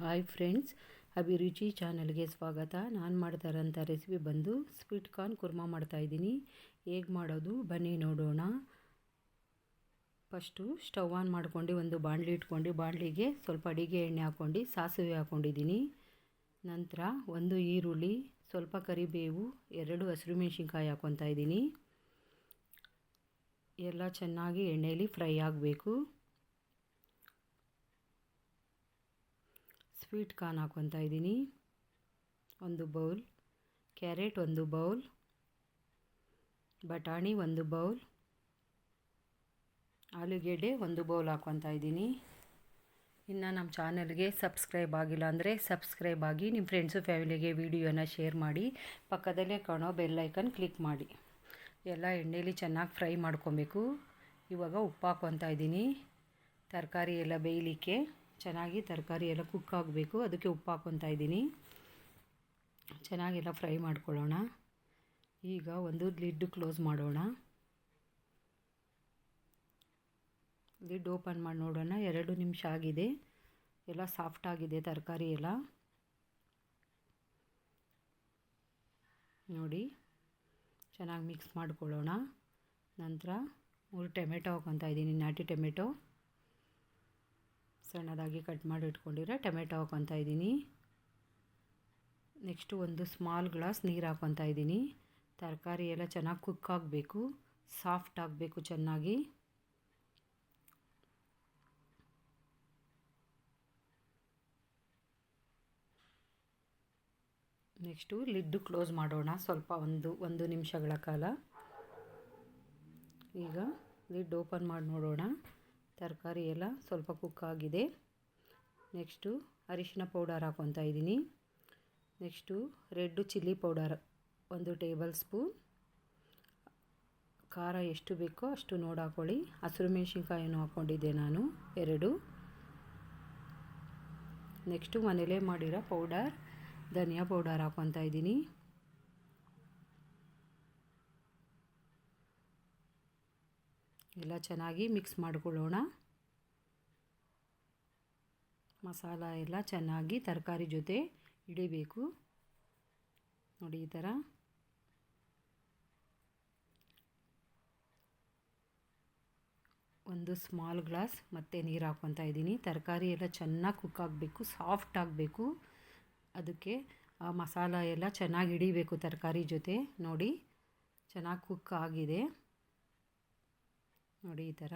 Hi friends ಅಭಿರುಚಿ ಚಾನಲ್ಗೆ ಸ್ವಾಗತ. ನಾನು ಮಾಡ್ತಾ ಇರೋಂಥ ರೆಸಿಪಿ ಬಂದು ಸ್ವೀಟ್ ಕಾರ್ನ್ ಕುರ್ಮಾ ಮಾಡ್ತಾಯಿದ್ದೀನಿ ಹೇಗೆ ಮಾಡೋದು? ಬನ್ನಿ ನೋಡೋಣ. ಫಸ್ಟು ಸ್ಟವ್ ಆನ್ ಮಾಡ್ಕೊಂಡು ಒಂದು ಬಾಣಲಿ ಇಟ್ಕೊಂಡು ಬಾಣಲಿಗೆ ಸ್ವಲ್ಪ ಅಡಿಗೆ ಎಣ್ಣೆ ಹಾಕ್ಕೊಂಡು ಸಾಸಿವೆ ಹಾಕ್ಕೊಂಡಿದ್ದೀನಿ ನಂತರ ಒಂದು ಈರುಳ್ಳಿ, ಸ್ವಲ್ಪ ಕರಿಬೇವು, ಎರಡು ಹಸಿರು ಮೆಣಸಿನ್ಕಾಯಿ ಹಾಕ್ಕೊತಾ ಇದ್ದೀನಿ. ಎಲ್ಲ ಚೆನ್ನಾಗಿ ಎಣ್ಣೆಯಲ್ಲಿ ಫ್ರೈ ಆಗಬೇಕು. ಸ್ವೀಟ್ ಕಾರ್ನ್ ಹಾಕ್ಕೊತಾ ಇದ್ದೀನಿ. ಒಂದು ಬೌಲ್. ಕ್ಯಾರೆಟ್ ಒಂದು ಬೌಲ್. ಬಟಾಣಿ ಒಂದು ಬೌಲ್. ಆಲೂಗೆಡ್ಡೆ ಒಂದು ಬೌಲ್ ಹಾಕ್ಕೊತಾ ಇದ್ದೀನಿ. ಇನ್ನು ನಮ್ಮ ಚಾನಲ್ಗೆ ಸಬ್ಸ್ಕ್ರೈಬ್ ಆಗಿಲ್ಲ ಅಂದರೆ ಸಬ್ಸ್ಕ್ರೈಬ್ ಆಗಿ ನಿಮ್ಮ ಫ್ರೆಂಡ್ಸು ಫ್ಯಾಮಿಲಿಗೆ ವಿಡಿಯೋನ ಶೇರ್ ಮಾಡಿ. ಪಕ್ಕದಲ್ಲೇ ಕಾಣೋ ಬೆಲ್ಲೈಕನ್ ಕ್ಲಿಕ್ ಮಾಡಿ. ಎಲ್ಲ ಎಣ್ಣೆಲಿ ಚೆನ್ನಾಗಿ ಫ್ರೈ ಮಾಡ್ಕೊಬೇಕು. ಇವಾಗ ಉಪ್ಪು ಹಾಕ್ಕೊತಾ ಇದ್ದೀನಿ. ತರಕಾರಿ ಎಲ್ಲ ಬೇಯಲಿಕ್ಕೆ. ಚೆನ್ನಾಗಿ ತರಕಾರಿ ಎಲ್ಲ ಕುಕ್ ಆಗಬೇಕು. ಅದಕ್ಕೆ ಉಪ್ಪು ಹಾಕ್ಕೊತಾ ಇದ್ದೀನಿ. ಚೆನ್ನಾಗೆಲ್ಲ ಫ್ರೈ ಮಾಡ್ಕೊಳ್ಳೋಣ. ಈಗ ಒಂದು ಲಿಡ್ ಕ್ಲೋಸ್ ಮಾಡೋಣ. ಲಿಡ್ ಓಪನ್ ಮಾಡಿ ನೋಡೋಣ. ಎರಡು ನಿಮಿಷ ಆಗಿದೆ. ಎಲ್ಲ ಸಾಫ್ಟ್ ಆಗಿದೆ ತರಕಾರಿ ಎಲ್ಲ. ನೋಡಿ. ಚೆನ್ನಾಗಿ ಮಿಕ್ಸ್ ಮಾಡ್ಕೊಳ್ಳೋಣ. ನಂತರ ಮೂರು ಟೊಮೆಟೊ ಹಾಕ್ಕೊತಾ ಇದ್ದೀನಿ. ನಾಟಿ ಟೊಮೆಟೊ. ಸಣ್ಣದಾಗಿ ಕಟ್ ಮಾಡಿ ಇಟ್ಕೊಂಡಿರೋ ಟೊಮೆಟೊ ಹಾಕ್ಕೊತಾ ಇದ್ದೀನಿ. ನೆಕ್ಸ್ಟು ಒಂದು ಸ್ಮಾಲ್ ಗ್ಲಾಸ್ ನೀರು ಹಾಕ್ಕೊತಾ ಇದ್ದೀನಿ. ತರಕಾರಿ ಎಲ್ಲ ಚೆನ್ನಾಗಿ ಕುಕ್ ಆಗಬೇಕು ಸಾಫ್ಟ್ ಆಗಬೇಕು ಚೆನ್ನಾಗಿ. ನೆಕ್ಸ್ಟು ಲಿಡ್ಡು ಕ್ಲೋಸ್ ಮಾಡೋಣ, ಸ್ವಲ್ಪ ಒಂದು ಒಂದು ನಿಮಿಷಗಳ ಕಾಲ. ಈಗ ಲಿಡ್ ಓಪನ್ ಮಾಡಿ ನೋಡೋಣ. ತರಕಾರಿ ಎಲ್ಲ ಸ್ವಲ್ಪ ಕುಕ್ ಆಗಿದೆ. ನೆಕ್ಸ್ಟು ಅರಿಶಿನ ಪೌಡರ್ ಹಾಕೊತಾ ಇದ್ದೀನಿ. ನೆಕ್ಸ್ಟು ರೆಡ್ಡು ಚಿಲ್ಲಿ ಪೌಡರ್ ಒಂದು ಟೇಬಲ್ ಸ್ಪೂನ್ ಖಾರ ಎಷ್ಟು ಬೇಕೋ ಅಷ್ಟು ನೋಡಿ ಹಾಕ್ಕೊಳ್ಳಿ ಹಸಿರು ಮೆಣಸಿನ್ಕಾಯನ್ನು ಹಾಕ್ಕೊಂಡಿದ್ದೆ ನಾನು, ಎರಡು. ನೆಕ್ಸ್ಟು ಮನೇಲೇ ಮಾಡಿರೋ ಪೌಡರ್ ಧನಿಯಾ ಪೌಡರ್ ಹಾಕ್ಕೊತಾ ಇದ್ದೀನಿ. ಎಲ್ಲ ಚೆನ್ನಾಗಿ ಮಿಕ್ಸ್ ಮಾಡ್ಕೊಳ್ಳೋಣ. ಮಸಾಲ ಎಲ್ಲ ಚೆನ್ನಾಗಿ ತರಕಾರಿ ಜೊತೆ ಹಿಡಿಬೇಕು ನೋಡಿ ಈ ಥರ. ಒಂದು ಸ್ಮಾಲ್ ಗ್ಲಾಸ್ ಮತ್ತು ನೀರು ಹಾಕ್ಕೊತಾ ಇದ್ದೀನಿ. ತರಕಾರಿ ಎಲ್ಲ ಚೆನ್ನಾಗಿ ಕುಕ್ ಆಗಬೇಕು ಸಾಫ್ಟ್ ಆಗಬೇಕು. ಅದಕ್ಕೆ ಆ ಮಸಾಲ ಎಲ್ಲ ಚೆನ್ನಾಗಿ ಹಿಡಿಬೇಕು ತರಕಾರಿ ಜೊತೆ. ನೋಡಿ, ಚೆನ್ನಾಗಿ ಕುಕ್ ಆಗಿದೆ. ನೋಡಿ ಈ ಥರ.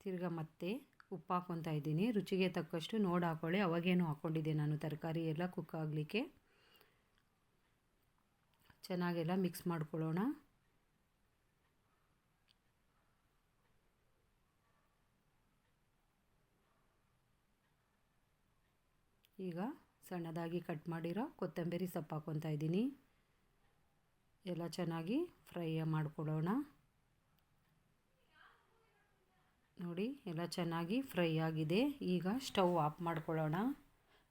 ತಿರ್ಗಾ ಮತ್ತೆ ಉಪ್ಪು ಹಾಕ್ಕೊತಾ ಇದ್ದೀನಿ. ರುಚಿಗೆ ತಕ್ಕಷ್ಟು ನೋಡಿ ಹಾಕ್ಕೊಳ್ಳಿ ಅವಾಗೇನು ಹಾಕ್ಕೊಂಡಿದ್ದೆ ನಾನು? ತರಕಾರಿ ಎಲ್ಲ ಕುಕ್ ಆಗಲಿಕ್ಕೆ. ಚೆನ್ನಾಗೆಲ್ಲ ಮಿಕ್ಸ್ ಮಾಡ್ಕೊಳ್ಳೋಣ. ಈಗ ಸಣ್ಣದಾಗಿ ಕಟ್ ಮಾಡಿರೋ ಕೊತ್ತಂಬರಿ ಸೊಪ್ಪು ಹಾಕ್ಕೊತಾ ಇದ್ದೀನಿ. ಎಲ್ಲ ಚೆನ್ನಾಗಿ ಫ್ರೈ ಮಾಡ್ಕೊಳ್ಳೋಣ. ನೋಡಿ, ಎಲ್ಲ ಚೆನ್ನಾಗಿ ಫ್ರೈ ಆಗಿದೆ. ಈಗ ಸ್ಟವ್ ಆಫ್ ಮಾಡ್ಕೊಳ್ಳೋಣ.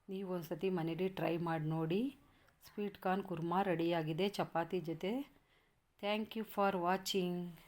ನೀವು ಒಂದು ಸತಿ ಮನೇಲಿ ಟ್ರೈ ಮಾಡಿ ನೋಡಿ. ಸ್ವೀಟ್ ಕಾರ್ನ್ ಕುರ್ಮಾ ರೆಡಿಯಾಗಿದೆ ಚಪಾತಿ ಜೊತೆ. Thank you for watching.